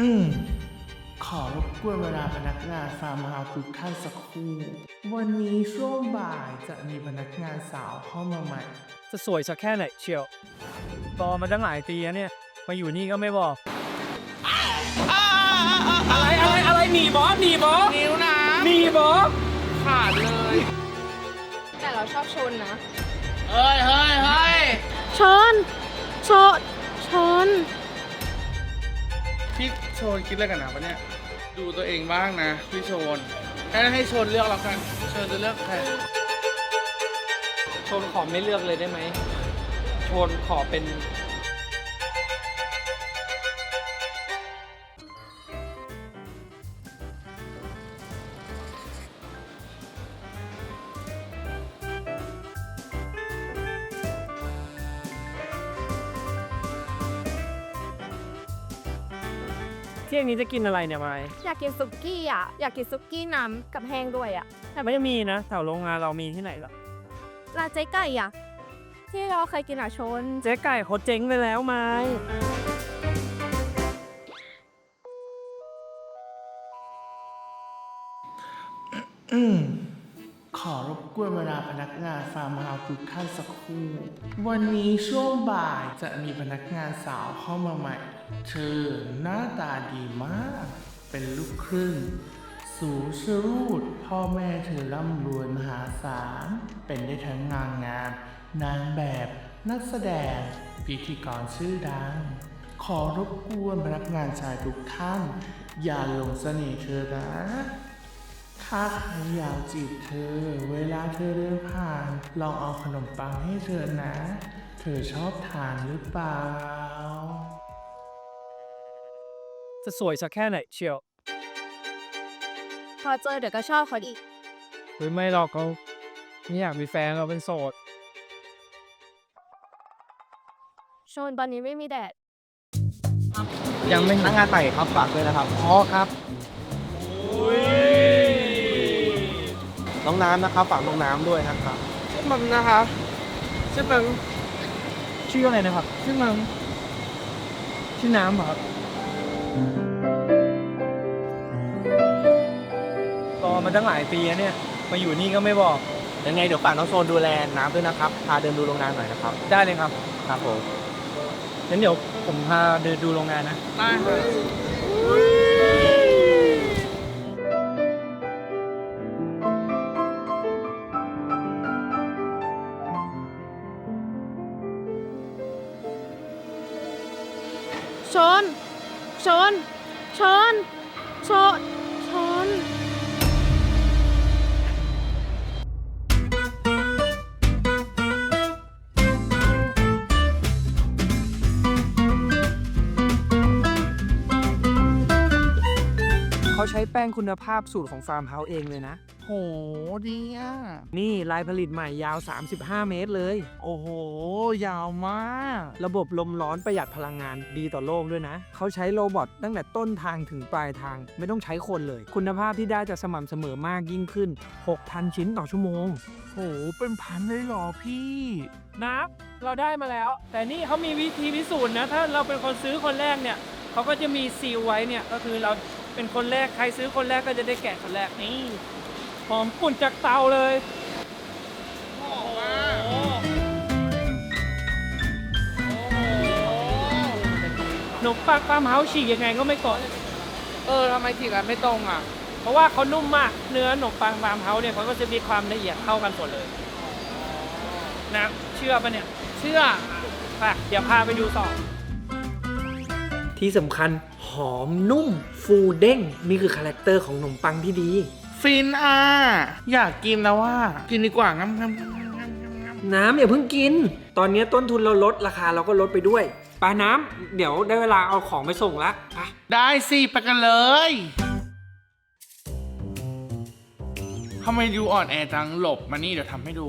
อืม ขอรบกวนเวลาพนักงานฟาร์มเฮาส์ทุกท่านสักครู่ วันนี้ช่วงบ่ายจะมีพนักงานสาวเข้ามาใหม่ จะสวยสักแค่ไหนเชียวรอมาตั้งหลายปีแล้วเนี่ย มาอยู่นี่ก็ไม่บอก อะไรอะไรอะไรหนีบอสหนีบอสนิ้วนะหนีบอสขาดเลย แต่เราชอบชนนะ เฮ้ยเฮ้ยเฮ้ยชนชนชน พี่โชนคิดอะไรกันนะปะเนี่ย ดูตัวเองบ้างนะ พี่โชนให้ให้โชนเลือกแล้วกันโชนจะเลือกใคร ชนขอไม่เลือกเลยได้ไหม ชนขอเป็น ที่ยงนี้จะกินอะไรเนี่ยไมายอยากกินซุกี้อะ อยากกินซุกี้น้ำกับแห้งด้วยอะแต่ไม่มีนะแถวโรงงานเรามีที่ไหนหรอร้านเจ๊ไก่อะ ที่เราเคยกินอะชน เจ๊ไก่เขาเจ๊งไปแล้วไม้อืมขอรบกวนเวลาพนักงานฟาร์มเฮาส์ทุกท่านสักครู่ วันนี้ช่วงบ่ายจะมีพนักงานสาวเข้ามาใหม่ เธอหน้าตาดีมาก เป็นลูกครึ่ง สูงชรูด พ่อแม่เธอร่ำรวยมหาศาล เป็นได้ทั้งนางงาม นางแบบ นักแสดง พิธีกรชื่อดัง ขอรบกวนพนักงานชายทุกท่าน อย่าหลงเสน่ห์เธอนะถ้าใครอยากจีบเธอ เวลาเธอเดินผ่าน ลองเอาขนมปังให้เธอนะ เธอชอบทานหรือเปล่า จะสวยสักแค่ไหนเชียวพอเจอเดี๋ยวก็ชอบเขาอีก หรือไม่หรอกเขาไม่อยากมีแฟนเราเป็นโสดชนตอนนี้ไม่มีแดด ยังไม่พนักงานใหม่ครับฝากด้วยนะครับ อ๋อครับ น้องน้ำนะครับฝากน้องน้ำด้วยนะครับมันนะคะชื่อมึงชื่ออะไรนะครับ ชื่อมึงชื่อน้ำเหรอครับ รอมาตั้งหลายปีแล้วเนี่ย มาอยู่นี่ก็ไม่บอก ยังไงเดี๋ยวฝากน้องโซนดูแลน้ำด้วยนะครับ พาเดินดูโรงงานหน่อยนะครับ ได้เลยครับ ครับผม งั้นเดี๋ยวผมพาเดินดูโรงงานนะได้ค่ะชนชน ชน ชน ชน เขาใช้แป้งคุณภาพสูตรของฟาร์มเฮาส์เองเลยนะ โหดีอะ นี่ลายผลิตใหม่ยาว 35 เมตรเลย โอ้โห ยาวมาก ระบบลมร้อนประหยัดพลังงานดีต่อโลกด้วยนะ เขาใช้โรบอทตั้งแต่ต้นทางถึงปลายทาง ไม่ต้องใช้คนเลย คุณภาพที่ได้จะสม่ำเสมอมากยิ่งขึ้น 6,000 ชิ้นต่อชั่วโมง โห เป็นพันเลยเหรอพี่ นะเราได้มาแล้ว แต่นี่เขามีวิธีพิสูจน์นะ ถ้าเราเป็นคนซื้อคนแรกเนี่ยเขาก็จะมีซีลไว้เนี่ยก็คือเรา เป็นคนแรกใครซื้อคนแรกก็จะได้แกะคนแรกนี่หอมปุ่นจากเตาเลยหอมมากโอ้โหขนมปังปลามเฮาฉีกยังไงก็ไม่กรอบเออทำไมถีกันไม่ตรงอะ เพราะว่าเขานุ่มมากเนื้อขนมปังปลามเฮาเนี่ยเขาก็จะมีความละเอียดเท่ากันหมดเลยนะเชื่อปะเนี่ย เชื่อไปเดี๋ยวพาไปดูต่อที่สำคัญ หอมนุ่มฟูเด้ง นี่คือคาแรคเตอร์ของขนมปังที่ดี ฟินอะอยากกินแล้วว่า กินดีกว่างั้มงั้มงั้มงั้มงั้มงั้มน้ำอย่าเพิ่งกิน ตอนนี้ต้นทุนเราลดราคาเราก็ลดไปด้วยปลาน้ำเดี๋ยวได้เวลาเอาของไปส่งละไปได้สิไปกันเลยทำไมดูอ่อนแอจังหลบมานี่เดี๋ยวทำให้ดู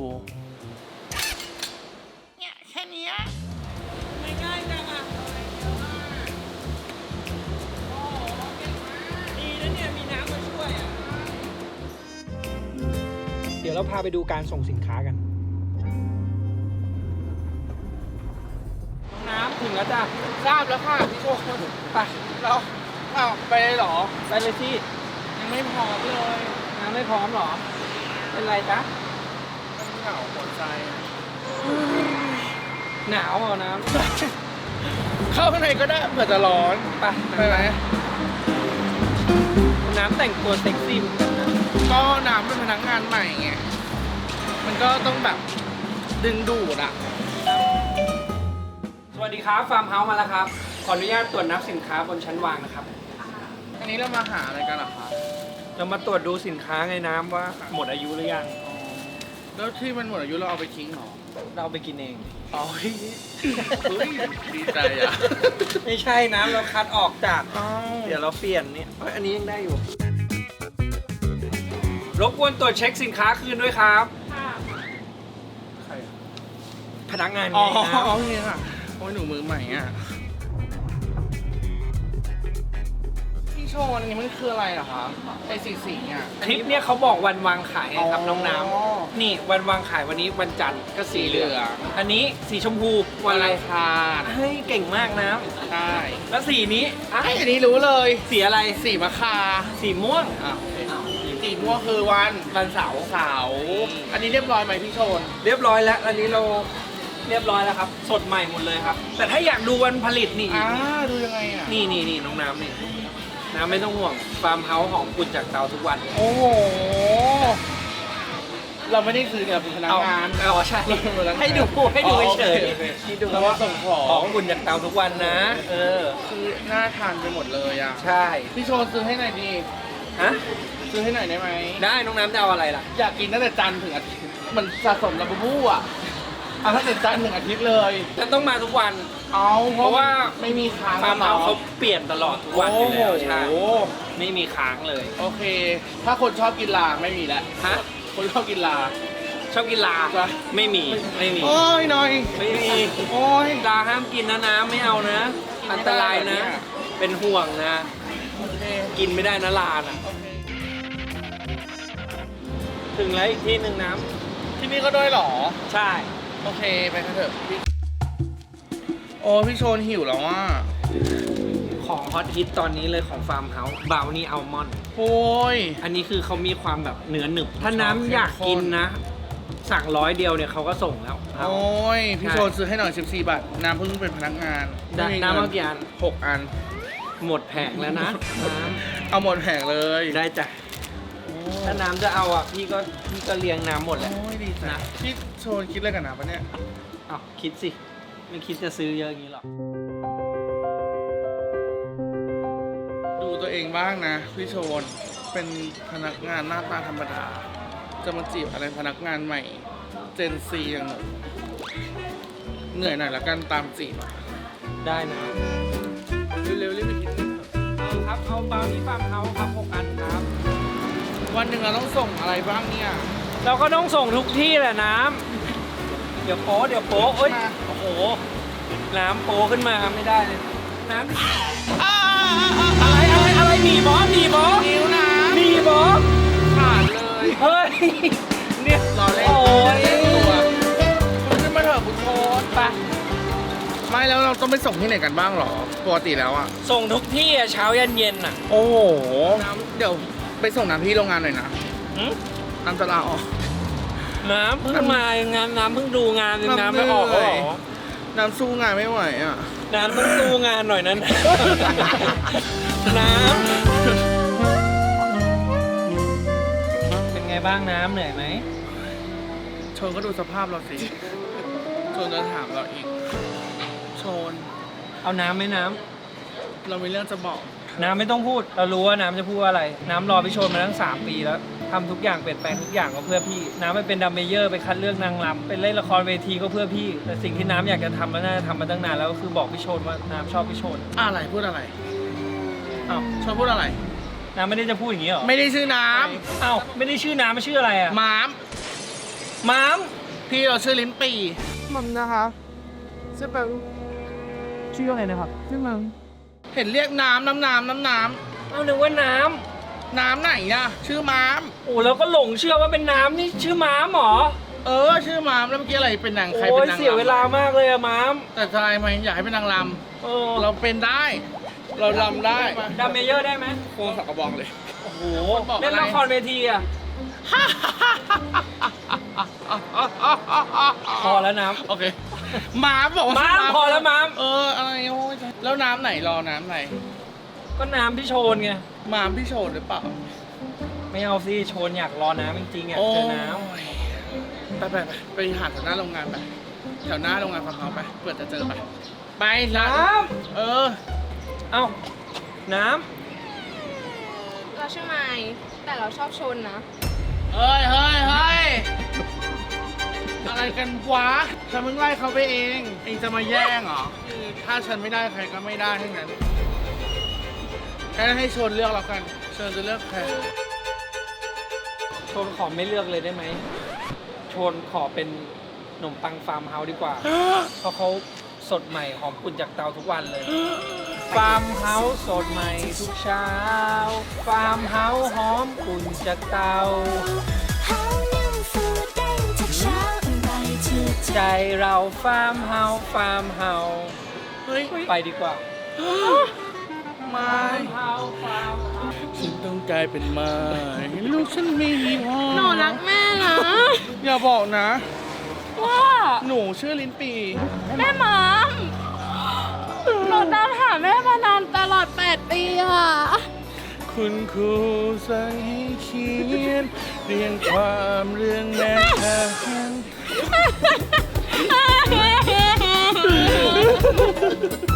ยวเราพาไปดูการส่งสินค้ากันน้ำถึงแล้วจ้ะทราบแล้วค่ะพี่โชคไปเราอ้าวไปเลยเหรอไปเลยที่ยังไม่พร้อมเลยน้ำไม่พร้อมเหรอ เป็นไรจ๊ะมันเหงาหัวใจหนาวเหรอน้เข้าข้างในก็ได้เผื่อจะร้อนำไปไปไหมน้ำแต่งตัวเซ็กซี่เหมือนกันนะ ก็น้ำเป็นพนักงานใหม่ไง มันก็ต้องแบบดึงดูดอะสวัสดีครับฟาร์มเฮาส์มาแล้วครับ ขออนุญาตตรวจนับสินค้าบนชั้นวางนะครับ อันนี้เรามาหาอะไรกันเหรอคะเรามาตรวจดูสินค้าไงน้ำว่าหมดอายุหรือยัง แล้วที่มันหมดอายุเราเอาไปทิ้งเหรอ เราไปกินเอง อ๋อเฮ้ยเฮ้ยดีใจอะไม่ใช่น้ำเราคัดออกจาก อ้าวเดี๋ยวเราเปลี่ยนเนี่ยเอ้ยอันนี้ยังได้อยู่ รบกวนตรวจเช็คสินค้าคืนด้วยครับใครอะพนักงานไงอ๋อนะโอเคค่ะโอ้ยหนูมือใหม่อะพี่โชว์อันนี้มันคืออะไรเหรอคะไอ้สีสีอะคลิปเนี่ยเขาบอกวันวางขายไงครับอ๋อน้องน้ำนี่วันวางขายวันนี้วันจันทร์ก็สีเหลือง อันนี้สีชมพูวันอะไรคาดเฮ้ยเก่งมากนะ ใช่แล้วสีนี้อะไอ้อันนี้รู้เลย สีอะไร สีมะคา สีม่วงอะ สีม่วงคือวันวันเสาร์เสาร์อันนี้เรียบร้อยไหมพี่โชน เรียบร้อยแล้ว อันนี้เราเรียบร้อยแล้วครับ สดใหม่หมดเลยครับ แต่ถ้าอยากดูวันผลิตนี่อ่าดูยังไงอะ นี่นี่นี่น้องน้ำนี่น้ำไม่ต้องห่วงฟาร์มเฮาส์ของคุณจากเตาทุกวัน โอ้โห เราไม่ได้ซื้อกับพนักงานอ๋อใช่ ให้ดูให้ดูเฉยๆให้ดูแล้วว่าว่าส่งของ ของคุณจากเตาทุกวันนะ เออ คือน่าทานไปหมดเลยอะ ใช่ พี่โชนซื้อให้หน่อยดี ฮะ ซื้อให้หน่อยได้ไหม ได้น้องน้ำจะเอาอะไรล่ะ อยากกินตั้งแต่จันทร์ถึงอาทิตย์ มันสะสมระบูบูอะเอาตั้งแต่จันทร์ถึงอาทิตย์เลย ฉันต้องมาทุกวัน เอาเพราะว่าไม่มีค้างฟาร์มเฮาส์เขาเปลี่ยนตลอดทุกวันอยู่แล้วใช่โอ้โหไม่มีค้างเลย โอเค ถ้าคนชอบกินลาไม่มีแล้วฮะ คนชอบกินลา ชอบกินลา จ้ะ ไม่มี ไม่มี โอ้ยหน่อย ไม่มี โอ้ย ลาห้ามกินนะน้ำไม่เอานะกินไม่อันตรายได้เหรอเนี่นะยเป็นห่วงนะ โอเค กินไม่ได้นะลาน่ะ โอเค ถึงแล้วอีกที่หนึ่งน้ที่นี่ก็ด้วยเหรอำใช่ โอเค ไปกันเถอะพี่โอ้พี่โชนหิวแล้วอะของฮอตฮิตตอนนี้เลยของฟาร์มเฮาส์บาวนี่อัลมอนด์โอ้ย อันนี้คือเขามีความแบบเนื้อหนึบ ถ้าชอบน้ำอยากเข้มข้นกินนะ สั่งร้อยเดียวเนี่ยเขาก็ส่งแล้วครับโอ้ย พี่ใช่โชนซื้อให้หน่อย 14 บาท น้ำเพิ่งเป็นพนักงานได้ไม่มีน้ำงิเอากี่อัน หกอัน หมดแผงแล้วนะน้เอาหมดแผงเลยำได้จ้ะโอ้ ถ้าน้ำจะเอาอะพี่ก็พี่ก็เลี้ยงน้ำหมดแหละ โอ้ยดีจังนะ พี่โชนคิดอะไรกันนะปะเนี่ย อ้าวคิดสิ ไม่คิดจะซื้อเยอะอย่างนี้หรอกดูตัวเองบ้างนะพี่โชนเป็นพนักงานหน้าตาธรรมดา จะมาจีบอะไรพนักงานใหม่ เจนซีอย่างหนูเหนื่อยหน่อยละกันตามจีบอะได้นะเร็วๆรีบไปกินกันเถอะเอาครับเอาบาวนี่ฟาร์มเฮาส์ครับหกอันครับ วันหนึ่งเราต้องส่งอะไรบ้างเนี่ยเราก็ต้องส่งทุกที่แหละน้ำเดี๋ยวโป๊ะเดี๋ยวโป๊ะเอ้ยมาโอ้โห น้ำโป๊ะขึ้นมาไม่ได้เลยน้ำอ้าอะไรอะไรอะไรหนีบอสหนีบอสนิ้วนะหนีบอสขาดเลยเฮ้ยเนี่ยรอเล่นโอ้ยเล่นตัวคุณขึ้นมาเถอะคุณโชนไปไม่แล้วเราต้องไปส่งที่ไหนกันบ้างหรอปกติแล้วอะส่งทุกที่อะเช้ายันเย็นอะโอ้โหน้ำเดี๋ยว ไปส่งน้ำที่โรงงานหน่อยนะหึน้ำจะลาออก น้ำเพิ่งมางานน้ำเพิ่งดูงานยังน้ำไม่ออกน้ำเหนื่เหรอยอน้ำสู้งานไม่ไหวอะ น้ำต้องดูงานหน่อยนั้น น้ำเป็นไงบ้างน้ำเหนื่อยไหมโชนก็ดูสภาพเราสิโชนจะถามเราอีกโชนเอาน้ำไหมน้เรามีเรื่องจะบอกำ น้ำไม่ต้องพูด เรารู้ว่าน้ำจะพูดว่าอะไร น้ำรอพี่ชนมาตั้งสามปีแล้วทำทุกอย่างเปลี่ยนแปลงทุกอย่างก็เพื่อพี่ น้ำไปเป็นดัมเมเยอร์ไปคัดเลือกนางรำเป็นเล่นละครเวทีก็เพื่อพี่ แต่สิ่งที่น้ำอยากจะทำแล้วน่าจะทำมาตั้งนานแล้วก็คือบอกพี่ชนว่าน้ำชอบพี่ชนอะไรพูดอะไรอ้าวโชนพูดอะไร น้ำไม่ได้จะพูดอย่างนี้เหรอไม่ได้ชื่อน้อ้าวไม่ได้ชื่อน้ำมันชื่ออะไรอะำม้ามม้ามพี่เราชื่อลิ้นปี มัมนะคะชื่อแบบชื่ออะไรนะครับชื่อมัม เห็นเรียกน้ำน้ำน้ำน้ำน้เอานึกว่าน้ำำน้ำไหนอะชื่อม้ามโอ้แล้วก็หลงเชื่อว่าเป็นน้ำนี่ชื่อม้ามเหรอเออ ชื่อม้ามแล้วเมื่อกี้อะไรเป็นนางใครโอ้เป็ยนนางรำเสียเวลามากเลยอะม้ามแต่ทำไมอยากให้เป็นนางรเออำเราเป็นได้ เราลำได้ดัมเมเยอร์ได้ไหมโคงสักกระบองเลยโอ้โหบอกอะไรเล่นละครเวทีอะพอแล้วน้ำ โอเค ม้ามบอกว่าม้ามชื่พอแล้วม้าม เอออะไรโอ้ยแล้วน้ำไหนรอน้ำไหนก็น้ำที่โชนไง ม้ามพี่โชนหรือเปล่าไม่เอาสิโชนอยากรอน้ำจริงๆอะโอ้เจอน้ยไปไปไปไปหาแถวหน้าโรงงานไปแถวหน้าโรงงานความเขาไปเผื่อจะเจอไปไปำละน้เออำเอ้า น้เราใช่ไหมแต่เราชอบชนนะ เฮ้ยเฮ้ยเฮ้ย อะไรกันวะฉันเพิ่งไล่เขาไปเอง เองจะมาแย่งเหรอคือถ้าฉันไม่ได้ใครก็ไม่ได้ทั้งนั้นงั้นให้ชนเลือกแล้วกันเชิญจะเลือกใครำโชนขอไม่เลือกเลยได้ไหมโชนขอเป็นขนมปังฟาร์มเฮาส์ดีกว่า เพราะเขาสดใหม่หอมกลุ่นจากเตาทุกวันเลย ฟาร์มเฮาส์สดใหม่ทุกเช้า ฟาร์มเฮาส์หอมกลุ่นจากเตา ใจใจเราฟาร์มเฮาส์ฟาร์มเฮาส์เฮ้ยไปดีกว่าไม้เฮาส์ฟาร์มเฮาส์ฉันต้องกลายเป็นไม้ลูกฉันไม่มีพ่อหนูรักแม่นะ อย่าบอกนะ ว่า หนูชื่อลิ้นปี แม่หมามหนูตามหาแม่มานานตลอด 8 ปีอะคุณครูสั่งให้เขียน เรียงความเรื่องแม่ทหาร Ha ha ha ha!